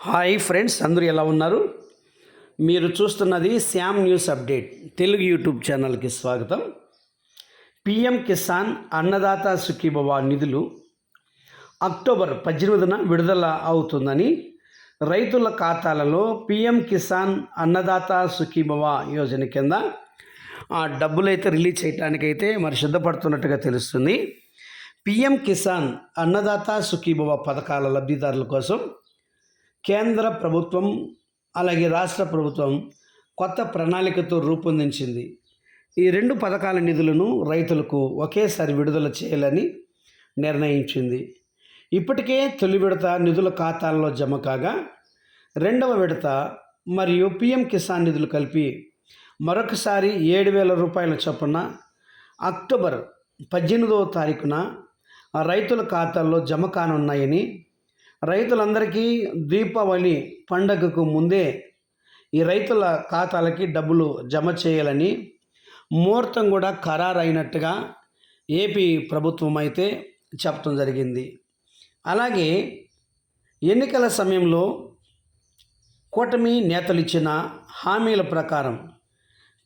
Hi friends అందరూ ఎలా ఉన్నారు? మీరు చూస్తున్నది Shyam news update. Telugu YouTube ఛానల్కి స్వాగతం. పిఎం కిసాన్ అన్నదాత సుఖీభవ నిధులు అక్టోబర్ పద్దెనిమిదిన విడుదల అవుతుందని రైతుల ఖాతాలలో పిఎం కిసాన్ అన్నదాత సుఖీభవ యోజన కింద ఆ డబ్బులైతే రిలీజ్ చేయడానికైతే మరి సిద్ధపడుతున్నట్టుగా తెలుస్తుంది. పిఎం కిసాన్ అన్నదాత సుఖీభవ పథకాల లబ్ధిదారుల కోసం కేంద్ర ప్రభుత్వం అలాగే రాష్ట్ర ప్రభుత్వం కొత్త ప్రణాళికతో రూపొందించింది. ఈ రెండు పథకాల నిధులను రైతులకు ఒకేసారి విడుదల చేయాలని నిర్ణయించింది. ఇప్పటికే తొలి విడత నిధుల ఖాతాల్లో జమ కాగా రెండవ విడత మరియు పిఎం కిసాన్ నిధులు కలిపి మరొకసారి ఏడు వేల రూపాయల చొప్పున అక్టోబర్ పద్దెనిమిదవ తారీఖున ఆ రైతుల ఖాతాల్లో జమ కానున్నాయని రైతులందరికీ దీపావళి పండగకు ముందే ఈ రైతుల ఖాతాలకి డబ్బులు జమ చేయాలని ముహూర్తం కూడా ఖరారైనట్టుగా ఏపీ ప్రభుత్వం అయితే చెప్పడం జరిగింది. అలాగే ఎన్నికల సమయంలో కూటమి నేతలు ఇచ్చిన హామీల ప్రకారం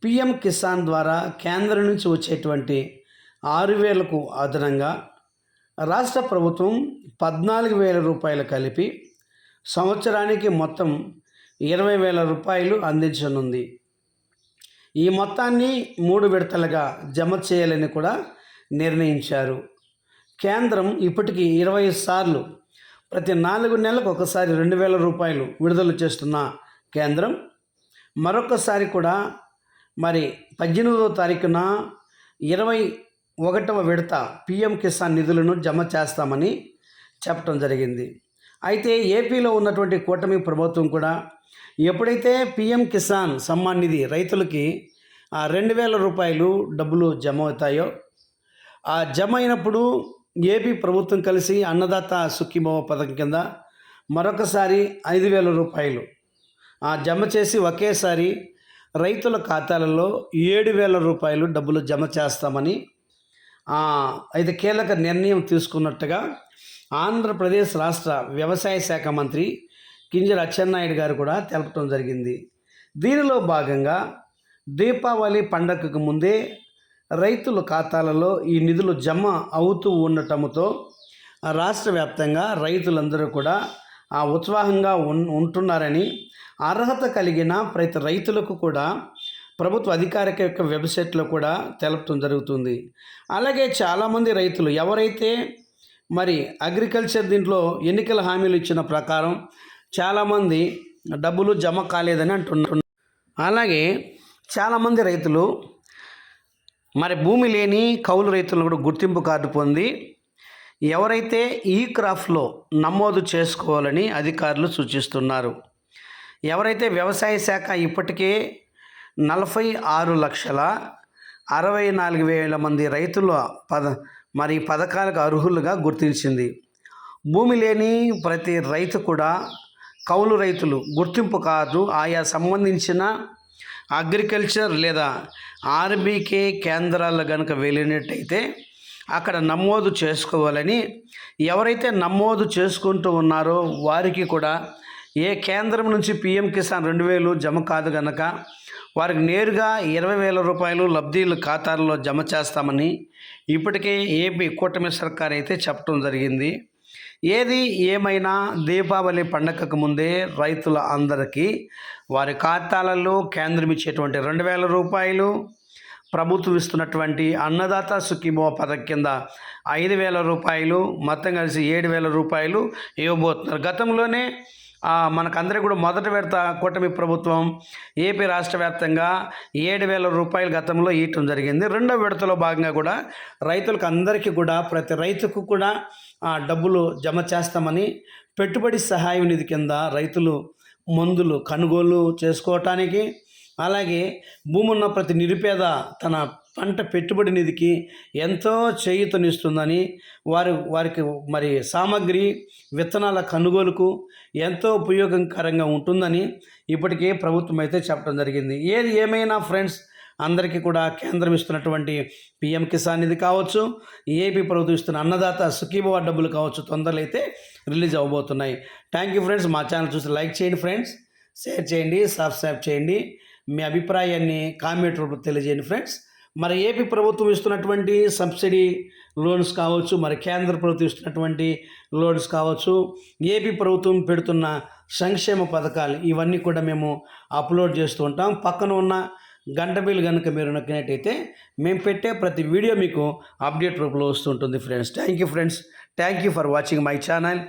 పిఎం కిసాన్ ద్వారా కేంద్రం నుంచి వచ్చేటువంటి ఆరు వేలకు అదనంగా రాష్ట్ర ప్రభుత్వం పద్నాలుగు వేల రూపాయలు కలిపి సంవత్సరానికి మొత్తం ఇరవై వేల రూపాయలు అందించనుంది. ఈ మొత్తాన్ని మూడు విడతలుగా జమ చేయాలని కూడా నిర్ణయించారు. కేంద్రం ఇప్పటికీ ఇరవై సార్లు ప్రతి నాలుగు నెలలకు ఒకసారి రెండు వేల రూపాయలు విడుదల చేస్తున్న కేంద్రం మరొకసారి కూడా మరి పద్దెనిమిదవ తారీఖున ఇరవై ఒకటవ విడత పిఎం కిసాన్ నిధులను జమ చేస్తామని చెప్పడం జరిగింది. అయితే ఏపీలో ఉన్నటువంటి కూటమి ప్రభుత్వం కూడా ఎప్పుడైతే పిఎం కిసాన్ సమ్మాన్ నిధి రైతులకి ఆ రెండు వేల రూపాయలు డబ్బులు జమ అవుతాయో ఆ జమ అయినప్పుడు ఏపీ ప్రభుత్వం కలిసి అన్నదాత సుఖీభవ పథకం కింద మరొకసారి ఐదు వేల రూపాయలు ఆ జమ చేసి ఒకేసారి రైతుల ఖాతాలలో ఏడు వేల రూపాయలు డబ్బులు జమ చేస్తామని అయితే కీలక నిర్ణయం తీసుకున్నట్టుగా ఆంధ్రప్రదేశ్ రాష్ట్ర వ్యవసాయ శాఖ మంత్రి కింజర అచ్చెన్నాయుడు గారు కూడా తెలపడం జరిగింది. దీనిలో భాగంగా దీపావళి పండగకు ముందే రైతుల ఖాతాలలో ఈ నిధులు జమ అవుతూ ఉండటంతో రాష్ట్ర వ్యాప్తంగా రైతులందరూ కూడా ఆ ఉత్సాహంగా ఉన్ ఉంటున్నారని అర్హత కలిగిన ప్రతి రైతులకు కూడా ప్రభుత్వ అధికారిక యొక్క వెబ్సైట్లో కూడా తెలపడం జరుగుతుంది. అలాగే చాలామంది రైతులు ఎవరైతే మరి అగ్రికల్చర్ దీంట్లో ఎన్నికల హామీలు ఇచ్చిన ప్రకారం చాలామంది డబ్బులు జమ కాలేదని అంటున్నారు. అలాగే చాలామంది రైతులు మరి భూమి లేని కౌలు రైతులను కూడా గుర్తింపు కార్డు పొంది ఎవరైతే ఈ క్రాఫ్ట్లో నమోదు చేసుకోవాలని అధికారులు సూచిస్తున్నారు. ఎవరైతే వ్యవసాయ శాఖ ఇప్పటికే నలభై ఆరు లక్షల అరవై నాలుగు వేల మంది రైతుల పద మరి పథకాలకు అర్హులుగా గుర్తించింది. భూమి లేని ప్రతి రైతు కూడా కౌలు రైతులు గుర్తింపు కార్డు ఆయా సంబంధించిన అగ్రికల్చర్ లేదా ఆర్బీకే కేంద్రాలు కనుక వెళ్ళినట్టయితే అక్కడ నమోదు చేసుకోవాలని ఎవరైతే నమోదు చేసుకుంటూ ఉన్నారో వారికి కూడా ఏ కేంద్రం నుంచి పిఎం కిసాన్ రెండు వేలు జమ కాదు గనక వారికి నేరుగా ఇరవై వేల రూపాయలు లబ్ధిల ఖాతాల్లో జమ చేస్తామని ఇప్పటికే ఏపీ కూటమి సర్కార్ అయితే చెప్పడం జరిగింది. ఏది ఏమైనా దీపావళి పండగకు ముందే రైతుల అందరికీ వారి ఖాతాలలో కేంద్రం ఇచ్చేటువంటి రెండు వేల రూపాయలు ప్రభుత్వం ఇస్తున్నటువంటి అన్నదాత సుఖీభవ పథకం కింద ఐదు వేల రూపాయలు మొత్తం కలిసి ఏడు వేల రూపాయలు ఇవ్వబోతున్నారు. గతంలోనే మనకందరికీ కూడా మొదటి విడత కూటమి ప్రభుత్వం ఏపీ రాష్ట్ర వ్యాప్తంగా ఏడు వేల రూపాయలు గతంలో ఇవ్వటం జరిగింది. రెండో విడతలో భాగంగా కూడా రైతులకు అందరికీ కూడా ప్రతి రైతుకు కూడా ఆ, డబ్బులు జమ చేస్తామని పెట్టుబడి సహాయం నిధి కింద రైతులు మందులు కొనుగోలు చేసుకోవటానికి అలాగే భూమి ఉన్న ప్రతి నిరుపేద తన పంట పెట్టుబడి నిధికి ఎంతో చేయూతనిస్తుందని వారు వారికి మరి సామాగ్రి విత్తనాల కొనుగోలుకు ఎంతో ఉపయోగకరంగా ఉంటుందని ఇప్పటికే ప్రభుత్వం అయితే చెప్పడం జరిగింది. ఏది ఏమైనా ఫ్రెండ్స్ అందరికీ కూడా కేంద్రం ఇస్తున్నటువంటి పిఎం కిసాన్ నిధి కావచ్చు ఏపీ ప్రభుత్వం ఇస్తున్న అన్నదాత సుఖీభవ డబ్బులు కావచ్చు తొందరలో అయితే రిలీజ్ అవ్వబోతున్నాయి. Thank you friends. మా ఛానల్ చూసి లైక్ చేయండి ఫ్రెండ్స్. షేర్ చేయండి సబ్స్క్రైబ్ చేయండి. మీ అభిప్రాయాన్ని కామెంట్ రూపంలో తెలియజేయండి ఫ్రెండ్స్. మరి ఏపీ ప్రభుత్వం ఇస్తున్నటువంటి సబ్సిడీ లోన్స్ కావచ్చు మరి కేంద్ర ప్రభుత్వం ఇస్తున్నటువంటి లోన్స్ కావచ్చు ఏపీ ప్రభుత్వం పెడుతున్న సంక్షేమ పథకాలు ఇవన్నీ కూడా మేము అప్లోడ్ చేస్తూ ఉంటాం. పక్కన ఉన్న గంట బిల్ కనుక మీరు నొక్కినట్టయితే మేము పెట్టే ప్రతి వీడియో మీకు అప్డేట్ రూపంలో వస్తుంటుంది friends. Thank you friends. Thank you for watching my channel.